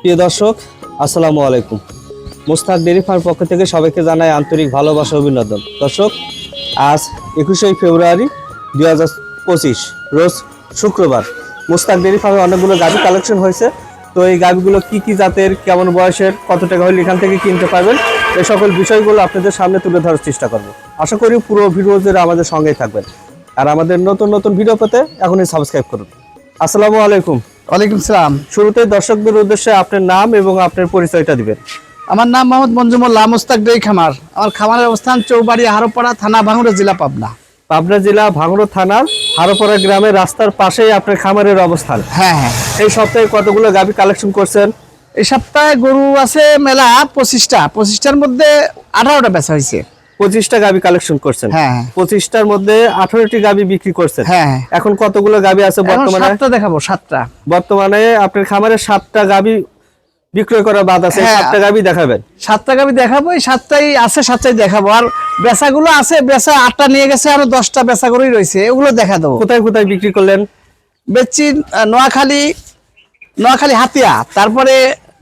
প্রিয় দর্শক, আসসালামু আলাইকুম। মুস্তাক ডেরি ফার্ম পক্ষ থেকে সবাইকে জানাই আন্তরিক ভালোবাসা অভিনন্দন। দর্শক, আজ একুশে ফেব্রুয়ারি দুই হাজার পঁচিশ, রোজ শুক্রবার। মুস্তাক ডেরি ফার্মে অনেকগুলো গাভি কালেকশন হয়েছে। তো এই গাভিগুলো কি কি জাতের, কেমন বয়সের, কত টাকা হলে এখান থেকে কিনতে পারবেন এই সকল বিষয়গুলো আপনাদের সামনে তুলে ধরার চেষ্টা করব। আশা করি পুরো ভিডিও আমাদের সঙ্গেই থাকবেন। আর আমাদের নতুন নতুন ভিডিও পেতে এখনই সাবস্ক্রাইব করুন। আসসালামু আলাইকুম। ওয়ালাইকুম সালাম। শুরুতে দর্শকদের উদ্দেশ্যে আপনার নাম এবং আপনার পরিচয়টা দিবেন। আমার নাম মোহাম্মদ মঞ্জুমুল্লাহ মুস্তাক ডেই খামার। আমার খামারের অবস্থান চৌবাড়ি হারোপাড়া থানা ভাঙড়া জেলা পাবনা। পাবনা জেলা ভাঙড়া থানার হারোপাড়া গ্রামের রাস্তার পাশেই আপনার খামারের অবস্থান। হ্যাঁ হ্যাঁ। এই সপ্তাহে কতগুলো গাভি কালেকশন করছেন? এই সপ্তাহে গরু আছে মেলা পঁচিশটা। পঁচিশটার মধ্যে আঠারোটা বেচা হয়েছে। পঁচিশটা গাভি কালেকশন করছেন। হ্যাঁ হ্যাঁ। পঁচিশটার মধ্যে আঠারোটি গাভি বিক্রি করছেন। হ্যাঁ। এখন কতগুলো গাভি আছে বর্তমানে? দেখাবো সাতটা। বর্তমানে আপনার খামারে সাতটা গাভি বিক্রয় করা বাদ আছে। সাতটা গাভি দেখাবেন। সাতটা গাবি দেখাবো এই সাতটাই আছে সাতটাই দেখাবো। আর বেচাগুলো আছে বেচা আটটা নিয়ে গেছে আরও দশটা বেচা করেই রয়েছে এগুলো দেখা দেবো। কোথায় কোথায় বিক্রি করলেন? বেচি নোয়াখালী নোয়াখালী হাতিয়া তারপরে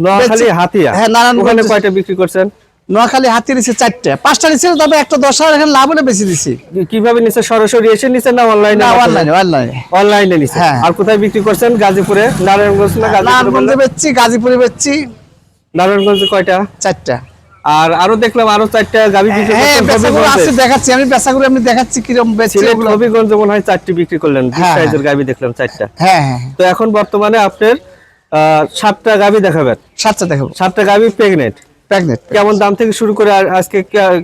নোয়াখালী হাতিয়া। হ্যাঁ নারায়ণগঞ্জ। কয়টা বিক্রি করছেন? নোয়াখালী হাতি নিচ্ছে চারটে। পাঁচটা নিচ্ছে তবে একটা দশ হাজার এখানে লাভ হলে বেশি দিছি। কীভাবে নিচে সরাসরি এসে নিচে না অনলাইনে না অনলাইনে অনলাইনে অনলাইনে নিচে হ্যাঁ। আর কোথায় বিক্রি করছেন? গাজীপুরে? নারায়ণগঞ্জ না নারায়ণগঞ্জে বেচছি গাজীপুরে বেচছি। নারায়ণগঞ্জে কয়টা? চারটা। আর আরও দেখলাম আরও চারটা বিক্রি হ্যাঁ বেচাগুলো আছে দেখাচ্ছি আমি বেচাগুলো আমি দেখাচ্ছি কীরকম ওগুলো। মনে হয় চারটি বিক্রি করলেন হ্যাঁ, সাইজের গাভি দেখলাম চারটা। হ্যাঁ হ্যাঁ। তো এখন বর্তমানে আপনার সাতটা গাভি দেখাবেন। সাতটা দেখাবো। সাতটা গাভি প্রেগনেন্ট প্রেগনেন্ট কেমন দাম থেকে শুরু করে আর আজকে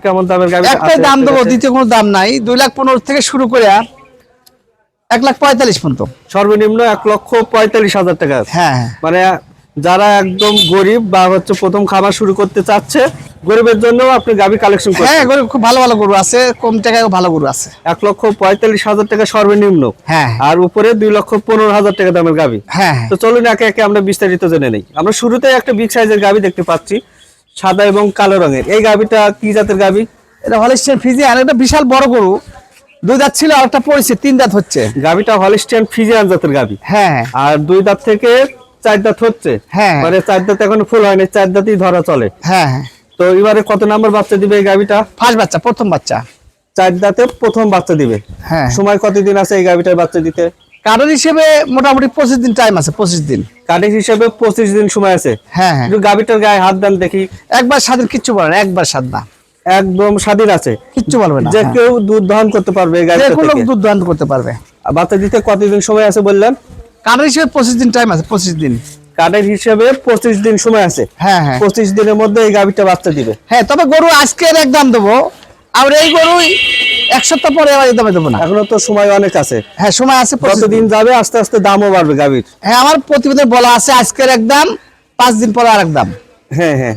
কেমন দামের গাভি একটাই দাম দেবো দ্বিতীয় কোনো দাম নাই। দুই লাখ পনেরো থেকে শুরু করে এক লাখ পঁয়তাল্লিশ পর্যন্ত। সর্বনিম্ন এক লক্ষ পঁয়তাল্লিশ হাজার টাকা হ্যাঁ হ্যাঁ। মানে যারা একদম গরিব বা হচ্ছে প্রথম খাবার শুরু করতে চাচ্ছে গরিবের জন্য আপনি গাভি কালেকশন করছেন হ্যাঁ গরু খুব ভালো ভালো গরু আছে কম টাকায় ভালো গরু আছে। এক লক্ষ পঁয়তাল্লিশ হাজার টাকা সর্বনিম্ন। হ্যাঁ আর উপরে দুই লক্ষ পনেরো হাজার টাকা দামের গাভি। হ্যাঁ হ্যাঁ। তো চলুন একে একে আমরা বিস্তারিত জেনে নেই। আমরা শুরুতে একটা বিগ সাইজের গাভি দেখতে পাচ্ছি। সাদা এবং কালো রঙের। এই গাভিটা কি জাতের গাভি? এটা হলিস্টেন ফিজিয়ান এটা বিশাল বড় গরু। দুই দাঁত ছিল আর একটা পড়েছে তিন দাঁত হচ্ছে। গাভিটা হলিস্টিয়ান ফিজিয়ান জাতের গাভি। হ্যাঁ আর দুই দাঁত থেকে চার দাঁত হচ্ছে। হ্যাঁ। মানে চার দাঁত এখন ফুল হয়নি চার দাঁতই ধরা চলে। হ্যাঁ হ্যাঁ। তো এবারে কত নাম্বার বাচ্চা দিবে এই গাভিটা? ফার্স্ট বাচ্চা প্রথম বাচ্চা। চার দাঁতে প্রথম বাচ্চা দিবে। হ্যাঁ। সময় কতদিন আছে এই গাভিটার বাচ্চা দিতে? কারণ হিসেবে মোটামুটি পঁচিশ দিন টাইম আছে পঁচিশ দিন। কাঠের হিসেবে পঁচিশ দিন সময় আছে? হ্যাঁ হ্যাঁ। গাভিটার গায়ে হাত দেন দেখি। একবার স্বাধীন কিচ্ছু বলে না একবার স্বাদ না। একদম স্বাধীন আছে। কিচ্ছু বলবে না যে হ্যাঁ। কেউ দুধ দহন করতে পারবে যে কোনো দুধ দান করতে পারবে। বাচ্চা দিতে কতদিন সময় আছে বললেন? কারণ হিসেবে পঁচিশ দিন টাইম আছে পঁচিশ দিন। কাঠের হিসেবে পঁচিশ দিন সময় আছে। হ্যাঁ হ্যাঁ। পঁচিশ দিনের মধ্যে এই গাভীটা বাচ্চা দিবে। হ্যাঁ তবে গরু আজকের একদম দেবো। আর এই গরু এক সপ্তাহ পরে আবার দামে দেবো না। এখনও তো সময় অনেক আছে। হ্যাঁ সময় আছে প্রতিদিন যাবে আস্তে আস্তে দামও বাড়বে গাভীর। হ্যাঁ আমার প্রতিবেদন বলা আছে আজকের একদম পাঁচ দিন পরে আর একদম হ্যাঁ হ্যাঁ।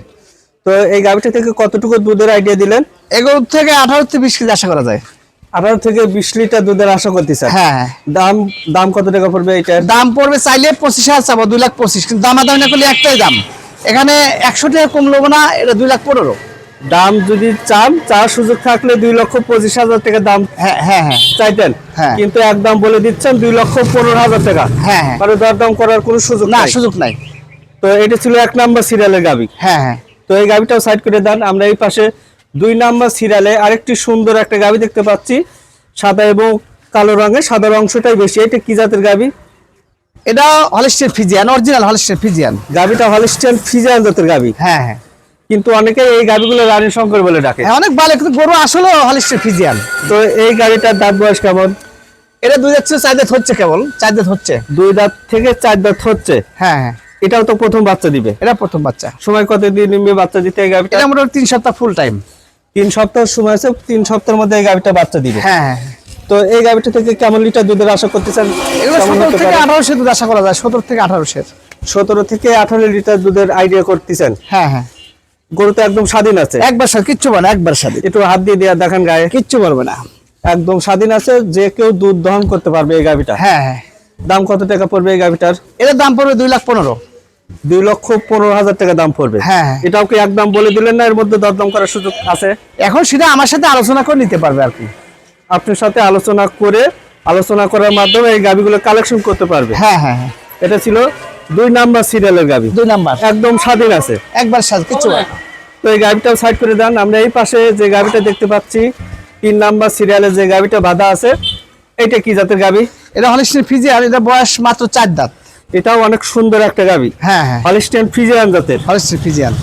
তো এই গাভিটা থেকে কতটুকু দুধের আইডিয়া দিলেন? এগুলো থেকে আঠারো থেকে বিশ কেজি আশা করা যায়। আঠারো থেকে বিশ লিটার দুধের আশা করতেছেন? হ্যাঁ হ্যাঁ। দাম দাম কত টাকা পড়বে এটা দাম পড়বে চাইলে পঁচিশ হাজার চাবো দুই লাখ পঁচিশ। কিন্তু দামাদামি না করলে একটাই দাম। এখানে একশো টাকা কম নেব না এটা দুই লাখ পনেরো। দাম যদি চান চার সুযোগ থাকলে দুই লক্ষ পঁচিশ হাজার টাকা দাম হ্যাঁ হ্যাঁ হ্যাঁ। চাইতেন। হ্যাঁ। কিন্তু একদম বলে দিচ্ছেন দুই লক্ষ পনেরো হাজার টাকা। হ্যাঁ হ্যাঁ। মানে দরদাম করার কোনো সুযোগ না সুযোগ নাই। তো এটা ছিল এক নাম্বার সিরিয়ালের গাবি। হ্যাঁ হ্যাঁ। তো এই গাবিটাও সাইড করে দেন। আমরা এই পাশে দুই নাম্বার সিরিয়ালে আরেকটি সুন্দর একটা গাবি দেখতে পাচ্ছি। সাদা এবং কালো রঙের সাদা অংশটাই বেশি। এটা কি জাতের গাবি? এটা Holstein Friesian original Holstein Friesian গাবিটা হলিস্টিয়ান ফিজিয়ান জাতের গাবি। হ্যাঁ হ্যাঁ। কিন্তু অনেকে এই গাবিগুলো রানী শঙ্কর বলে ডাকে। হ্যাঁ, অনেক ভালো কিন্তু গরু আসলে হলিস্টেন ফিজিয়ান। তো এই গাড়িটার দাঁত বয়স কেমন? এটা দুই যাচ্ছে চার দাঁত হচ্ছে কেবল চার দাঁত হচ্ছে। দুই দাঁত থেকে চার দাঁত হচ্ছে? হ্যাঁ হ্যাঁ। এটাও তো প্রথম বাচ্চা দিবে। এটা প্রথম বাচ্চা। সময় কতদিন নিবে বাচ্চা দিতে এই গাবিটা এটা মোটামুটি তিন সপ্তাহ ফুল টাইম তিন সপ্তাহ সময় আছে তিন সপ্তাহের মধ্যে এই গাবিটা বাচ্চা দিবে। হ্যাঁ হ্যাঁ তো এই গাবিটা থেকে কেমন লিটার দুধের আশা করতেছেন? সতেরো থেকে পারে? আঠারোশো দুধ আশা করা যায় সতেরো থেকে আঠারোশো সতেরো থেকে আঠারো লিটার দুধের আইডিয়া করতেছেন। হ্যাঁ হ্যাঁ। গরু তো একদম স্বাধীন আছে। একবার কিচ্ছু বলে না, একবার সাথে একটু হাত দিয়ে দেওয়া দেখেন গায়ে। কিচ্ছু বলবে না। একদম স্বাধীন আছে যে কেউ দুধ দহন করতে পারবে এই গাভিটা। হ্যাঁ হ্যাঁ। দাম কত টাকা পড়বে এই গাভিটার? এটার দাম পড়বে দুই লাখ পনেরো। দুই লক্ষ পনেরো হাজার টাকা দাম পড়বে। হ্যাঁ, হ্যাঁ। এটাও কি একদম বলে দিলেন না এর মধ্যে দরদাম করার সুযোগ আছে? এখন সেটা আমার সাথে আলোচনা করে নিতে পারবে আর কি। আপনার সাথে আলোচনা করে আলোচনা করার মাধ্যমে এই গাভিগুলো কালেকশন করতে পারবে। হ্যাঁ হ্যাঁ হ্যাঁ। এটা ছিল দুই নাম্বার সিরিয়ালের গাবি। দুই নাম্বার। একদম স্বাধীন আছে। একবার সাজ কিছু না। তো এই গাবিটাও সাইড করে দেন। আমরা এই পাশে যে গাবিটা দেখতে পাচ্ছি তিন নাম্বার সিরিয়ালে যে গাবিটা বাঁধা আছে এটা কি জাতের গাবি? এটা হলিস্টিন ফিজিয়ান এটা বয়স মাত্র চার দাঁত। এটাও অনেক সুন্দর একটা গাবি। হ্যাঁ হ্যাঁ। হলিস্টিয়ান ফ্রিজিয়ান জাতের। Holstein Friesian.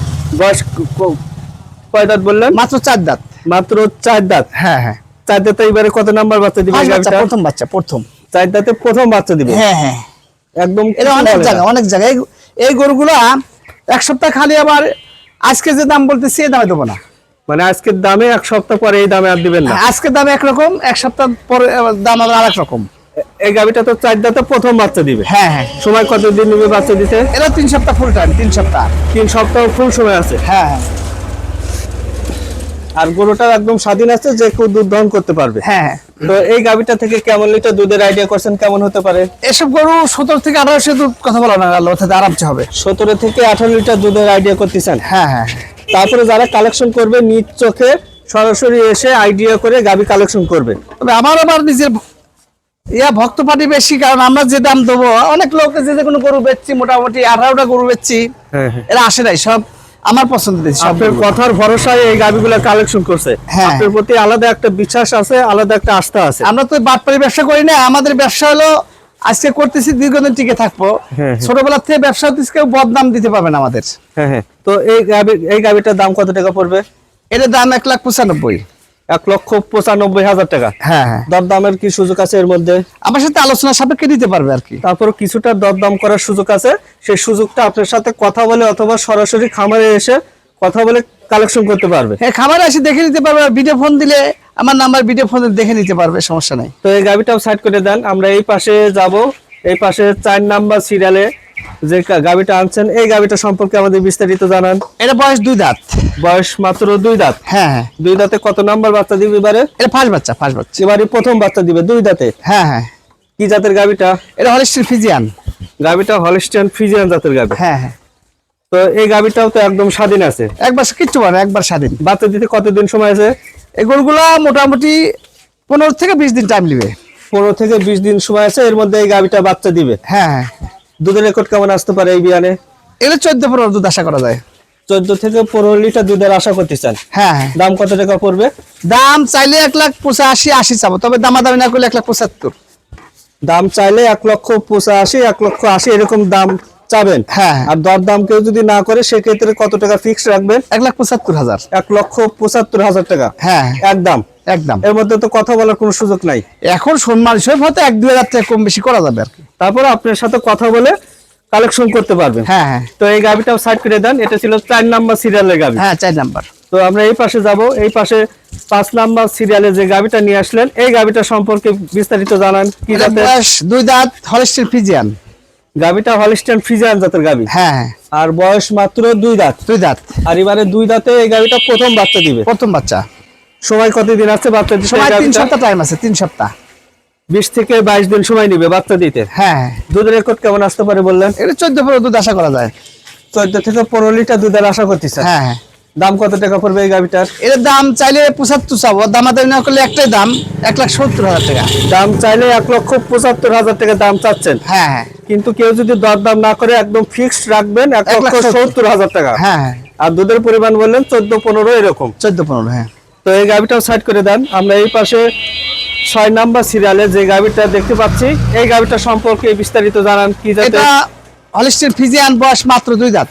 বয়স কয় দাঁত বললেন? মাত্র চার দাঁত। মাত্র চার দাঁত। হ্যাঁ হ্যাঁ। চার দাঁতে এবারে কত নাম্বার বাচ্চা দিবে? প্রথম বাচ্চা প্রথম। চার দাঁতে প্রথম বাচ্চা দিবে। হ্যাঁ হ্যাঁ। একদম এটা অনেক বলে না। জায়গা অনেক জায়গায়। এই- গরুগুলো এক সপ্তাহ খালি আবার আজকে যে দাম বলতেছি এই দামে দেবো না। মানে আজকের দামে এক সপ্তাহ পরে এই দামে আর দিবেন না। আজকে দাম একরকম এক সপ্তাহ পরে দাম আবার আরেক রকম। এই গাবিটা তো চার দাঁতে প্রথম বাচ্চা দিবে। হ্যাঁ হ্যাঁ। সময় কত দিন নেবে বাচ্চা দিতে? এটা তিন সপ্তাহ ফুল টাইম তিন সপ্তাহ। তিন সপ্তাহ ফুল সময় আছে। হ্যাঁ হ্যাঁ। আর গরুটা একদম স্বাধীন আছে যে কেউ দুধ দহন করতে পারবে। হ্যাঁ হ্যাঁ। তো এই গাবিটা থেকে কেমন লিটার দুধের আইডিয়া করছেন? কেমন হতে পারে? এসব গরু সতেরো থেকে আঠারোশো দুধ কথা বলা না গেল অর্থাৎ আরামসে হবে। সতেরো থেকে আঠারো লিটার দুধের আইডিয়া করতেছেন? হ্যাঁ হ্যাঁ। তারপরে যারা কালেকশন করবে নিজ চোখে সরাসরি এসে আইডিয়া করে গাবি কালেকশন করবে। তবে আমার আবার নিজের ইয়া ভক্ত পাটি বেশি কারণ আমরা যে দাম দেবো অনেক লোক যে যে কোনো গরু বেচছি মোটামুটি আঠারোটা গরু বেচছি। হ্যাঁ হ্যাঁ। এরা আসে নাই সব আমার পছন্দ আপনার কথার ভরসায় এই গাবিগুলো কালেকশন করছে। হ্যাঁ। আপনার প্রতি আলাদা একটা বিশ্বাস আছে আলাদা একটা আস্থা আছে। আমরা তো বাটপাড়ি ব্যবসা করি না আমাদের ব্যবসা হলো আজকে করতেছি দীর্ঘদিন টিকে থাকব। হ্যাঁ, হ্যাঁ। ছোটবেলা থেকে ব্যবসা কেউ বদনাম দিতে পারবে না আমাদের। হ্যাঁ হ্যাঁ। তো এই গাবি এই গাবিটার দাম কত টাকা পড়বে? এটার দাম এক লাখ পঁচানব্বই। এক লক্ষ পঁচানব্বই হাজার টাকা। হ্যাঁ হ্যাঁ। দর কি সুযোগ আছে এর মধ্যে? আমার সাথে আলোচনা সাপেক্ষে দিতে পারবে আর কি। তারপর কিছুটা দরদাম করার সুযোগ আছে। সেই সুযোগটা আপনার সাথে কথা বলে অথবা সরাসরি খামারে এসে কথা বলে কালেকশন করতে পারবে। হ্যাঁ খাবার এসে দেখে নিতে পারবে আর ভিডিও ফোন দিলে আমার নাম্বার ভিডিও ফোনে দেখে নিতে পারবে সমস্যা নাই। তো এই গাবিটাও সাইড করে দেন। আমরা এই পাশে যাব। এই পাশে চার নাম্বার সিরিয়ালে যে গাবিটা আনছেন এই গাবিটা সম্পর্কে আমাদের বিস্তারিত জানান। এটা বয়স দুই দাঁত। বয়স মাত্র দুই দাঁত? হ্যাঁ হ্যাঁ। দুই দাঁতে কত নাম্বার বাচ্চা দিবে এবারে? এটা ফার্স্ট বাচ্চা ফার্স্ট বাচ্চা। এবারে প্রথম বাচ্চা দিবে দুই দাঁতে? হ্যাঁ হ্যাঁ। কি জাতের গাবিটা এটা হলিস্টিন ফিজিয়ান। গাবিটা হলিস্টিয়ান ফ্রিজিয়ান জাতের গাবি হ্যাঁ হ্যাঁ। তো এই গাবিটাও তো একদম স্বাধীন আছে? একবার কিচ্ছু বলে একবার স্বাধীন। বাচ্চা দিতে কতদিন সময় আছে? এই গরুগুলা মোটামুটি পনেরো থেকে বিশ দিন টাইম নেবে। পনেরো থেকে বিশ দিন সময় আছে এর মধ্যে এই গাবিটা বাচ্চা দিবে? হ্যাঁ হ্যাঁ। দুধের রেকর্ড কেমন আসতে পারে এই বিয়ানে? এগুলো চোদ্দ পনেরো দুধ আশা করা যায়। চোদ্দ থেকে পনেরো লিটার দুধের আশা করতে চান? হ্যাঁ হ্যাঁ। দাম কত টাকা পড়বে? দাম চাইলে এক লাখ পঁচাশি আশি চাবো তবে দামাদামি না করলে এক লাখ পঁচাত্তর। দাম চাইলে এক লক্ষ পঁচাশি এক লক্ষ আশি এরকম দাম চাবেন। হ্যাঁ আর দর দাম কেউ যদি না করে সেক্ষেত্রে কত টাকা ফিক্স রাখবেন? এক লাখ পঁচাত্তর হাজার। এক লক্ষ পঁচাত্তর হাজার টাকা। হ্যাঁ একদম একদম এর মধ্যে তো কথা বলার কোনো সুযোগ নাই। এখন সম্মান হিসেবে হয়তো এক দুই হাজার টাকা কম বেশি করা যাবে আর কি। তারপর আপনার সাথে কথা বলে কালেকশন করতে পারবেন। হ্যাঁ হ্যাঁ। তো এই গাবিটাও সাইড করে দেন। এটা ছিল চার নাম্বার সিরিয়ালের গাবি। হ্যাঁ চার নাম্বার। তো আমরা এই পাশে যাব। এই পাশে পাঁচ নাম্বার সিরিয়ালে যে গাবিটা নিয়ে আসলেন এই গাবিটা সম্পর্কে বিস্তারিত জানান কি জাতের? বয়স দুই দাঁত হলিস্টিন ফিজিয়ান গাবিটা হলিস্টান ফ্রিজিয়ান জাতের গাবি। হ্যাঁ হ্যাঁ। আর বয়স মাত্র দুই দাঁত। দুই দাঁত। আর এবারে দুই দাঁতে এই গাবিটা প্রথম বাচ্চা দিবে। প্রথম বাচ্চা। সময় কতদিন আছে বাচ্চা দিতে সময় এই তিন সপ্তাহ টাইম আছে তিন সপ্তাহ। বিশ থেকে বাইশ দিন সময় নিবে বাচ্চা দিতে? হ্যাঁ। দুধের রেকর্ড কেমন আসতে পারে বললেন? এটা চোদ্দ পনেরো দুধ আশা করা যায়। চোদ্দ থেকে পনেরো লিটার দুধের আশা করতেছে হ্যাঁ হ্যাঁ। দাম কত টাকা পড়বে এই গাবিটার এর দাম চাইলে পঁচাত্তর চাবো দামাদামি না করলে একটাই দাম এক লাখ সত্তর হাজার টাকা। দাম চাইলে এক লক্ষ পঁচাত্তর হাজার টাকা দাম চাচ্ছেন। হ্যাঁ হ্যাঁ। কিন্তু কেউ যদি দরদাম না করে একদম ফিক্সড রাখবেন এক লক্ষ সত্তর। সত্তর হাজার টাকা। হ্যাঁ হ্যাঁ। আর দুধের পরিমাণ বললেন চোদ্দ পনেরো এরকম। চোদ্দ পনেরো হ্যাঁ। তো এই গাবিটাও সাইড করে দেন। আমরা এই পাশে ছয় নাম্বার সিরিয়ালে যে গাবিটা দেখতে পাচ্ছি এই গাবিটা সম্পর্কে বিস্তারিত জানান কি এটা হলিস্টিন ফিজিয়ান বয়স মাত্র দুই দাঁত।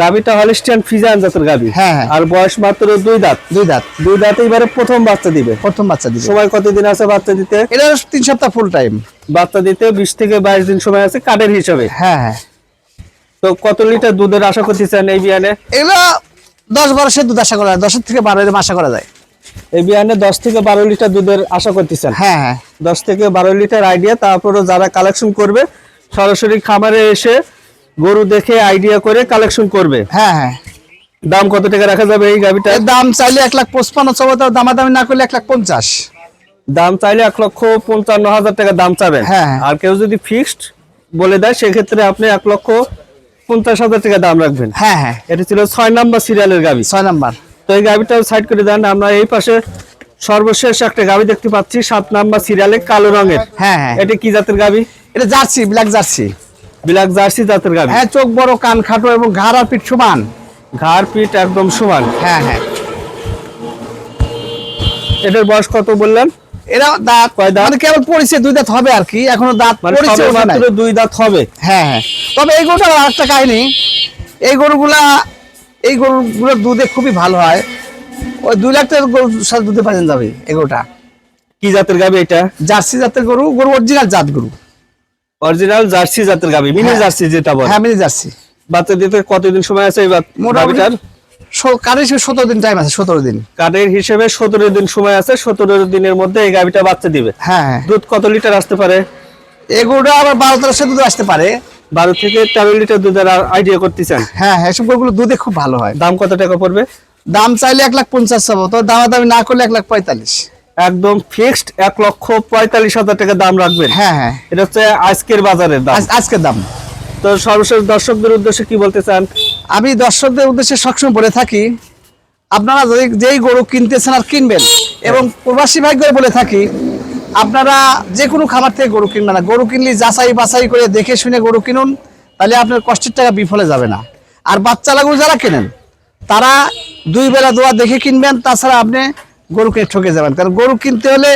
গাবিটা হলিস্টিয়ান ফিজান জাতের গাবি হ্যাঁ, হ্যাঁ। আর বয়স মাত্র দুই দাঁত। দুই দাঁত। দুই দাঁতে এবারে প্রথম বাচ্চা দিবে। প্রথম বাচ্চা দিবে। সময় কতদিন আছে বাচ্চা দিতে? এটা তিন সপ্তাহ ফুল টাইম বাচ্চা দিতে বিশ থেকে বাইশ দিন সময় আছে কাঠের হিসাবে। হ্যাঁ হ্যাঁ। তো কত লিটার দুধের আশা করতেছেন এই বিয়ানে? এগুলো দশ বারোশের দুধ আশা করা যায় দশের থেকে বারো আশা করা যায়। এই বিয়ানে দশ থেকে বারো লিটার দুধের আশা করতেছেন? হ্যাঁ হ্যাঁ। দশ থেকে বারো লিটার আইডিয়া তারপরে যারা কালেকশন করবে সরাসরি খামারে এসে গরু দেখে আইডিয়া করে কালেকশন করবে। হ্যাঁ হ্যাঁ। দাম কত টাকা রাখা যাবে এই গাবিটা দাম চাইলে এক লাখ পঁচপান্ন তাও দামাদামি না করলে এক লাখ পঞ্চাশ। দাম চাইলে এক লক্ষ পঞ্চান্ন হাজার টাকা দাম চাবেন। হ্যাঁ, হ্যাঁ। আর কেউ যদি ফিক্সড বলে দেয় সেক্ষেত্রে আপনি এক লক্ষ পঞ্চাশ হাজার টাকা দাম রাখবেন। হ্যাঁ হ্যাঁ। এটা ছিল ছয় নাম্বার সিরিয়ালের গাবি ছয় নাম্বার। তো এই গাবিটাও সাইড করে দেন। আমরা এই পাশে সর্বশেষ একটা গাবি দেখতে পাচ্ছি সাত নাম্বার সিরিয়ালে কালো রঙের। হ্যাঁ হ্যাঁ। এটা কি জাতের গাবি এটা Jersey black Jersey. Black Jersey জাতের গাবি হ্যাঁ চোখ বড় কান খাটো এবং ঘাড় আর পিঠ সমান। ঘাড় পিঠ একদম সমান। হ্যাঁ হ্যাঁ। এটার বয়স কত বললেন? এরা দাঁত কয় দাঁত? মানে কেবল পরিচয় দুই দাঁত হবে আর কি। এখনও দাঁত মানে পরিচয়। মাত্র দুই দাঁত হবে। হ্যাঁ হ্যাঁ। তবে এই গরুটার আরেকটা কাহিনী। এই গরুগুলা এই গরুগুলোর দুধে খুবই ভালো হয়। ওই দুই লাখ টাকার গরুর সাথে দুধে পাওয়া যাবে এই গরুটা। কি জাতের গাবি এটা? জার্সি জাতের গরু গরু অরিজিনাল জাত গরু। অরিজিনাল জার্সি জাতের গাবি মিনি হ্যাঁ। জার্সি যেটা বলে। হ্যাঁ মিনি জার্সি। বাচ্চা দিতে কতদিন সময় আছে এই বা- মোটামুটি গাবিটার? সতেরো দিন টাইম আছে সতেরো দিন। হিসেবে সতেরো দিন সময় আছে সতেরো দিনের মধ্যে এই গাবিটা বাচ্চা দিবে। হ্যাঁ হ্যাঁ। দুধ কত লিটার আসতে পারে? গরুটা আবার বারো তেরোশো দুধ আসতে পারে। বারো থেকে তেরো লিটার দুধের আইডিয়া করতেছেন? হ্যাঁ হ্যাঁ এসব গরুগুলো দুধে খুব ভালো হয়। দাম কত টাকা পড়বে? দাম চাইলে এক লাখ পঞ্চাশ চাবো তো দামাদামি না করলে এক লাখ পঁয়তাল্লিশ। একদম ফিক্সড এক লক্ষ পঁয়তাল্লিশ হাজার টাকা দাম রাখবেন। হ্যাঁ হ্যাঁ। এটা হচ্ছে আজকের বাজারের দাম। আজকের দাম। তো সর্বশেষ দর্শকদের উদ্দেশ্যে কি বলতে চান? আমি দর্শকদের উদ্দেশ্যে সবসময় বলে থাকি আপনারা যদি যেই গরু কিনতেছেন আর কিনবেন এবং প্রবাসী ভাগ্যে বলে থাকি আপনারা যে কোনো খাবার থেকে গরু কিনবেন না। গরু কিনলে যাচাই বাছাই করে দেখে শুনে গরু কিনুন, তাহলে আপনার কষ্টের টাকা বিফলে যাবে না। আর বাচ্চা লাগু যারা কেনেন, তারা দুই বেলা দোয়া দেখে কিনবেন, তাছাড়া আপনি গরুকে ঠকে যাবেন। কারণ গরু কিনতে হলে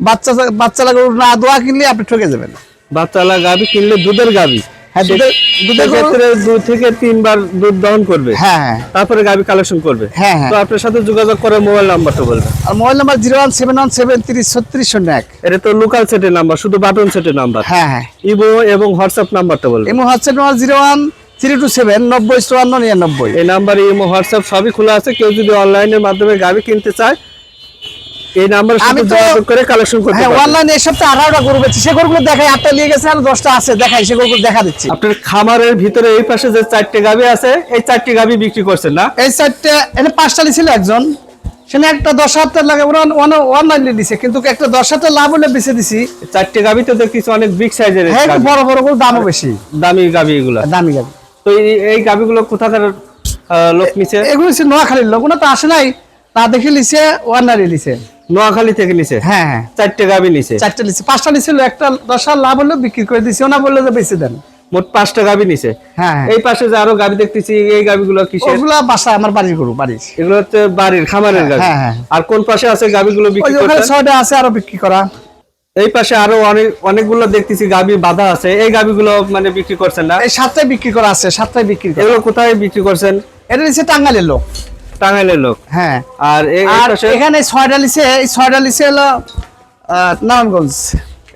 বাচ্চা বাচ্চা লাগু না দোয়া কিনলে আপনি ঠকে যাবেন বাচ্চালা গাবি কিনলে দুধের গাবি। হ্যাঁ, দুধের- দুধের ক্ষেত্রে দুই থেকে তিনবার দুধ দহন করবে। হ্যাঁ হ্যাঁ। তারপরে গাবি কালেকশন করবে। হ্যাঁ, হ্যাঁ। তো আপনার সাথে যোগাযোগ করে মোবাইল নাম্বারটা বলবেন। আর mobile number zero one seven one seven তিরিশ ছত্রিশ শূন্য এক। এটা তো লোকাল সেটের নাম্বার শুধু বাটন সেটের নাম্বার। হ্যাঁ হ্যাঁ। ইবো এবং হোয়াটসঅ্যাপ নাম্বারটা বলবেন। তোমার zero one three two seven নব্বই চুয়ান্ন নিরানব্বই। এই নাম্বারে ইমো হোয়াটসঅ্যাপ সবই খোলা আছে। কেউ যদি অনলাইনের মাধ্যমে গাবি কিনতে চায় এই নাম্বারের সাথে আমি যোগাযোগ করে কালেকশন করতে হ্যাঁ অনলাইনে এই সপ্তাহে আঠারোটা গরু বেচছি সে গরুগুলো দেখাই আটটা নিয়ে গেছে আর দশটা আছে দেখাই সে গরুগুলো দেখা দিচ্ছি। আপনার খামারের ভিতরে এই পাশে যে চারটে গাবি আছে এই চারটি গাবি বিক্রি করছেন না? এই চারটে এনে পাঁচটা ছিল একজন। সেখানে একটা দশ হাজার লাগে ওরা অনলাইনে দিছে কিন্তু একটা দশ হাজার লাভ হলে বেঁচে দিছি। চারটে গাবি তো দেখতেছি অনেক বিগ সাইজের হ্যাঁ বড় বড় গরু দামও বেশি। দামি গাবি এগুলা। দামি গাবি। তো এই- গাবিগুলো কোথাকার লোক নিচে এগুলো নোয়াখালীর লোক ওনা তো আসে নাই। তা দেখে লিছে ওয়ানারি লিছে। নোয়াখালী থেকে নিচে হ্যাঁ হ্যাঁ। চারটে গাবি নিচে চারটে লিছে পাঁচটা লিছিল একটা দশ লাভ হলো বিক্রি করে দিছি। ওনা বলল যে বেশি দেন। মোট পাঁচটা গাবি নিচে হ্যাঁ হ্যাঁ। এই পাশে যে আরও গাবি দেখতেছি এই গাবিগুলো কিসের? ওগুলা বাসা আমার বাড়ির গরু বাড়ির। এগুলো হচ্ছে বাড়ির খামারের গাবি। হ্যাঁ, হ্যাঁ। আর কোন পাশে আছে গাবিগুলো ওই বিক্রি যে ওখানে ছয়টা আছে আরও বিক্রি করা। এই পাশে আরও অনেক অনেকগুলো দেখতেছি গাবি বাধা আছে। এই গাবিগুলো মানে বিক্রি করছেন না? এই সাতটায় বিক্রি করা আছে সাতটায় বিক্রি করা। এগুলো কোথায় বিক্রি করছেন? এটা নিচ্ছে টাঙ্গালের লোক। টাঙ্গাইলের লোক। হ্যাঁ। আর এখানে ছয়টা লিছে এই ছয়টা হলো নারায়ণগঞ্জ।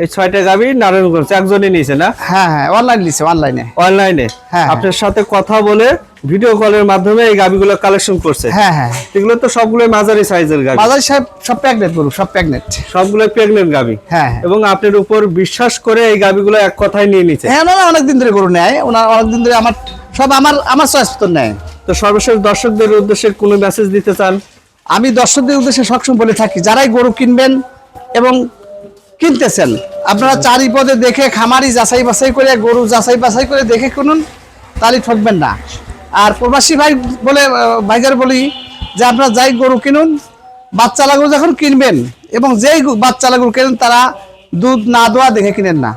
এই ছয়টা গাবি নারায়ণগঞ্জ একজনই নিয়েছে না? হ্যাঁ হ্যাঁ অনলাইন লিছে অনলাইনে অনলাইনে হ্যাঁ। আপনার সাথে কথা বলে ভিডিও কলের মাধ্যমে এই গাবিগুলো কালেকশন করছে। হ্যাঁ হ্যাঁ এগুলো তো সবগুলোই মাঝারি সাইজের গাবি। বাজার সাহেব সব প্যাগনেট গরু সব প্যাগনেট সবগুলোই প্রেগনেন্ট গাবি। হ্যাঁ হ্যাঁ। এবং আপনার উপর বিশ্বাস করে এই গাবিগুলো এক কথায় নিয়ে নিচ্ছে হ্যাঁ ওনারা অনেকদিন ধরে গরু নেয়। ওনারা অনেকদিন ধরে আমার সব আমার আমার চয়েস তো নেয়। তো সর্বশেষ দর্শকদের উদ্দেশ্যে কোনো মেসেজ দিতে চান? আমি দর্শকদের উদ্দেশ্যে সবসময় বলে থাকি, যারাই গরু কিনবেন এবং কিনতেছেন, আপনারা চারিপদে দেখে, খামারি যাচাই বাছাই করে, গরু যাচাই বাছাই করে দেখে কিনুন, তাহলে ঠকবেন না। আর প্রবাসী ভাই বলে ভাইজার বলি যে আপনারা যাই গরু কিনুন বাচ্চা লাগু যখন কিনবেন এবং যেই বাচ্চা লাগু কেনেন, তারা দুধ না দোয়া দেখে কিনেন না।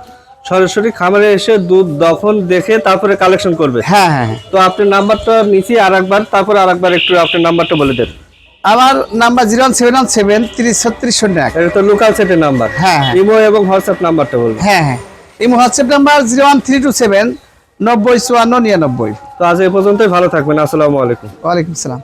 সরাসরি খামারে এসে দুধ দখন দেখে তারপরে কালেকশন করবে। হ্যাঁ হ্যাঁ হ্যাঁ। তো আপনার নাম্বারটা নিচে আর একবার তারপর আর একবার একটু আপনার নাম্বারটা বলে দেন। আমার number zero seven one seven তিরিশ ছত্রিশ শূন্য এক এটা তো লোকাল সেটের নাম্বার। হ্যাঁ, হ্যাঁ। ইমো এবং হোয়াটসঅ্যাপ নাম্বারটা বলবেন। হ্যাঁ হ্যাঁ। এই WhatsApp number zero one three two seven নব্বই চুয়ান্ন নিরানব্বই। তো আজ এই পর্যন্তই ভালো থাকবেন আসসালামু আলাইকুম। ওয়ালাইকুম সালাম।